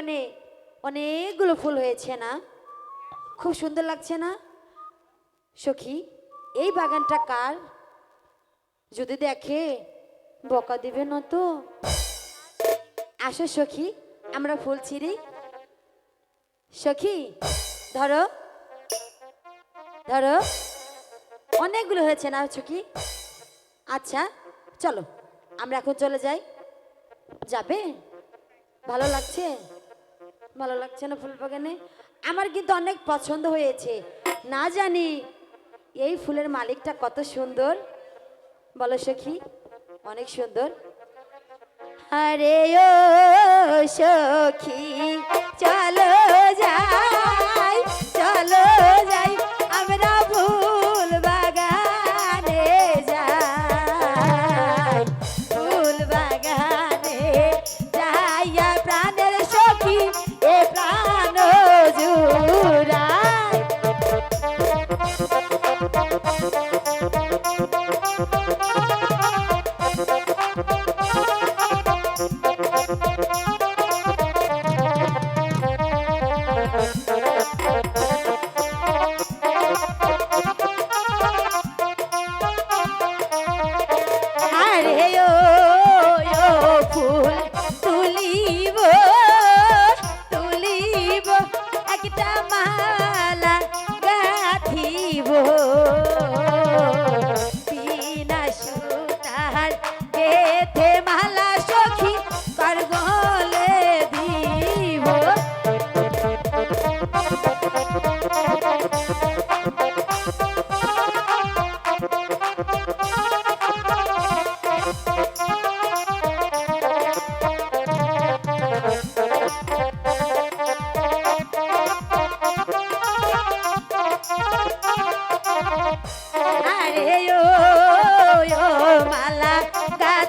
বাগানে অনেকগুলো ফুল হয়েছে না? খুব সুন্দর লাগছে না? সখী, এই বাগানটা কার? যদি দেখে, বকা দিবে না তো? আসো সখী, আমরা ফুল ছিঁড়ি। সখী, ধরো। ধরো। অনেকগুলো হয়েছে না সখী? আচ্ছা চলো, আমরা এখন চলে যাই। যাবে? ভালো লাগছে? ভালো লাগছে না ফুল বাগানে? আমার কিন্তু অনেক পছন্দ হয়েছে। না জানি এই ফুলের মালিকটা কত সুন্দর। বলো সখী, অনেক সুন্দর। আরে ও সখী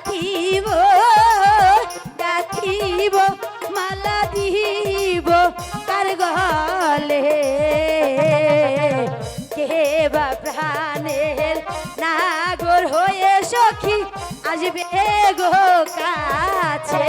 গাথিব গাথিব মালা দিব কার গলে। কে বা প্রাণের নাগর হয়ে সখী আসবে গো কাছে।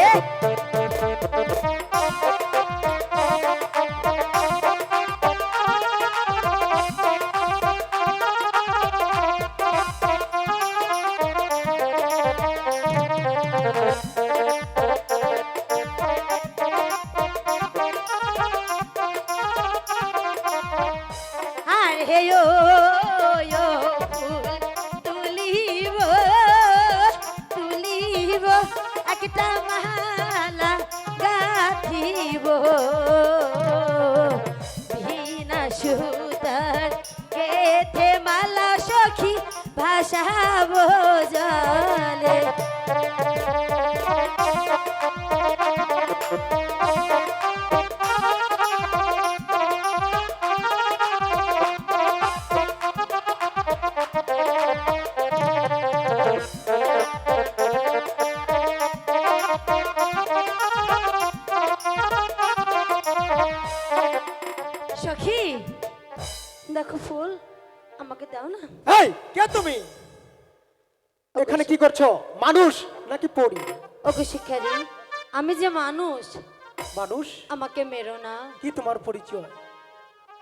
সখী দেখো ফুল আমাকে দাও না। এই কে তুমি? এখানে কি করছ? মানুষ নাকি পড়ি? ওকে শিক্ষারি আমি যে মানুষ মানুষ? আমাকে মেরো না। কি তোমার পরিচয়?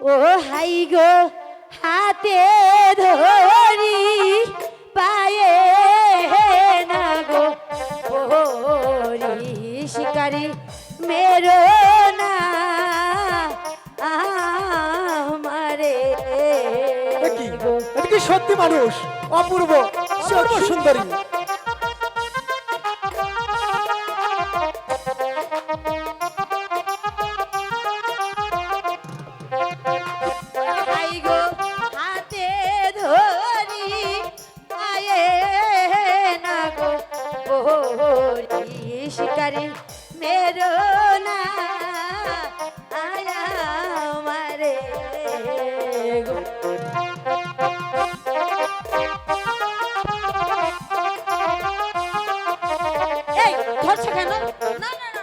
ও হাই গো হাতে ধরি পায়ে না গো। ওরি শিকারি মেরো না। আমারে কি সত্যি মানুষ? অপূর্ব। অপূর্ব সুন্দরী এই ধরছো কেন? না না না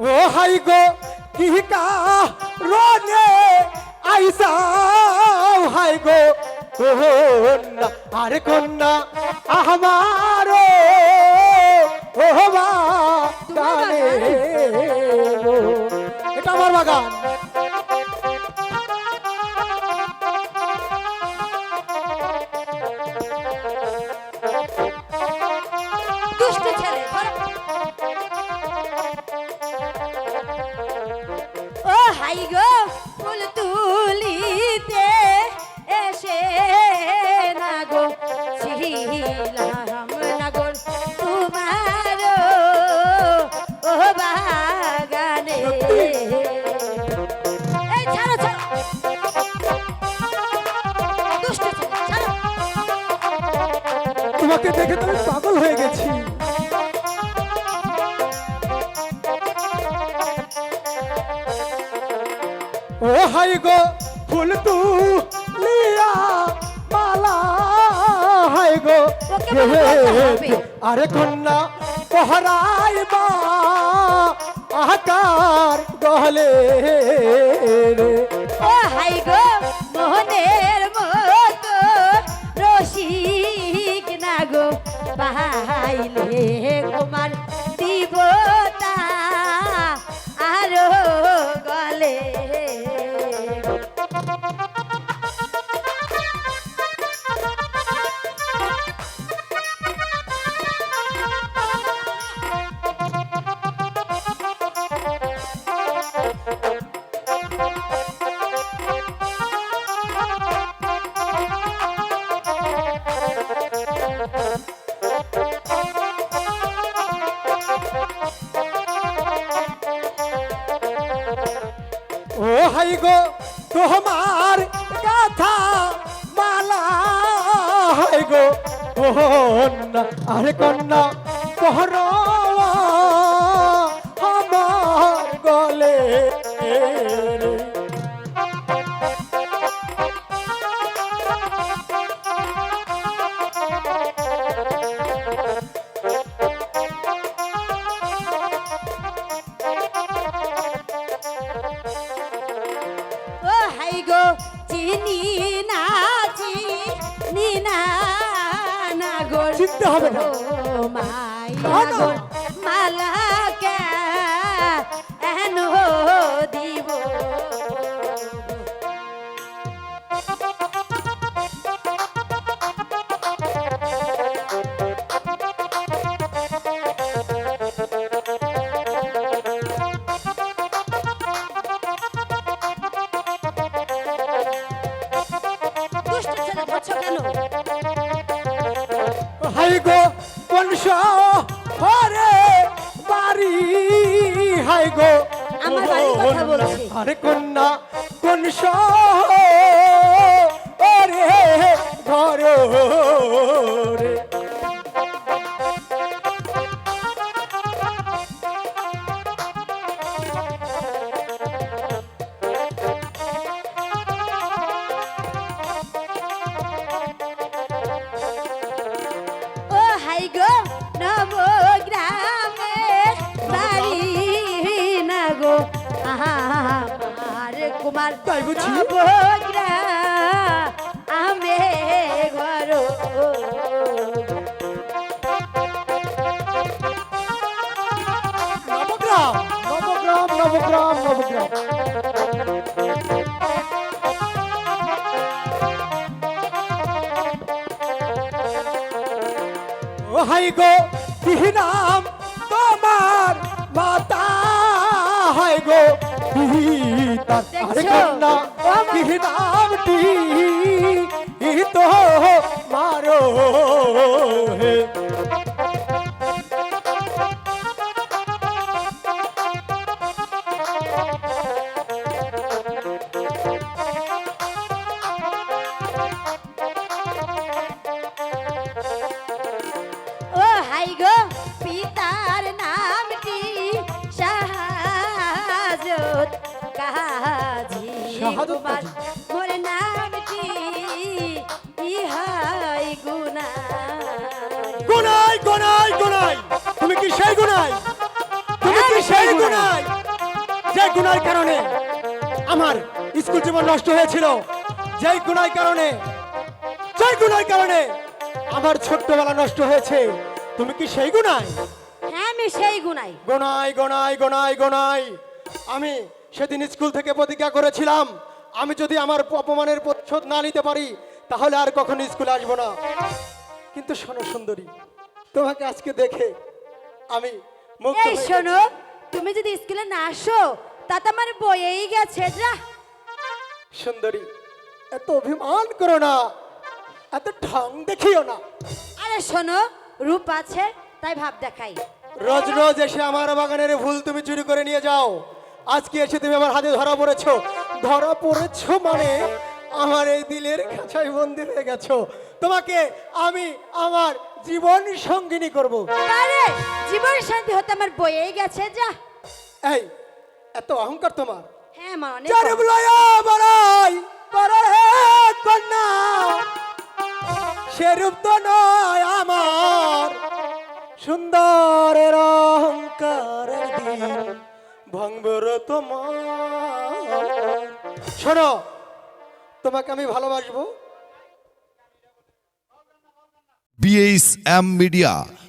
ও হাই গো কি কা রনে আইসা হাই গো কন্যা আর কন্যা আমার এটা আমার বাগান। তোমাকে দেখে তো আমি পাগল হয়ে গেছি। ও হাই গো ফুল তু লিয়া মালা। হাই গো আরে কন্যা পহরাই বা আকার গহলে রে। viejo ও হাই গো তোমার গাথা মালা। হাই গো কন্যা আরে কন্যা কহরা على ঘর কন্যা কোন সব কুমার তাই বুঝি আমে ঘর। নবগ্রাম গো নাম তোমার মাতা। হাই গো তো মারো হে। যেই গুণার কারণে আমার স্কুল জীবন নষ্ট হয়েছিল যেই গুণার কারণে যেই গুণার কারণে আমার ছোট্টবেলা নষ্ট হয়েছে তুমি কি সেই গুণায় হ্যাঁ আমি সেই গুণায় গুণায় গুণায় গুণায় গুণায় আমি সেদিন স্কুল থেকে প্রতিজ্ঞা করেছিলাম আমি যদি আমার অপমানের প্রতিশোধ না নিতে পারি তাহলে আর কখনো স্কুলে আসব না। কিন্তু শোনো সুন্দরী তোমাকে আজকে দেখে আমি শোনো তুমি যদি স্কুলে না আসো তাতে আমার বইয়েই গেছে যা। সুন্দরী এত অভিমান করো না। এত ঢং দেখিও না। আরে শোনো রূপ আছে তাই ভাব দেখাই। রোজ রোজ এসে আমার বাগানের ফুল তুমি চুরি করে নিয়ে যাও। আজকে এসে তুমি আমার হাতে ধরা পড়েছো। ধরা পড়েছো মানে আমার এই দিলের খাঁচায় বন্দি হয়ে গেছো। তোমাকে আমি আমার জীবন সঙ্গিনী করব। আরে জীবন শান্তি হতে আমার বইয়েই গেছে যা। এই এত অহংকার তোমার। হ্যাঁ মা অনেক বড়াই হে কন্যা সেরূপ তো নয় আমার। সুন্দরের অহংকার ভঙ্গর তোমার। শোনো তোমাকে আমি ভালোবাসবো। BH M media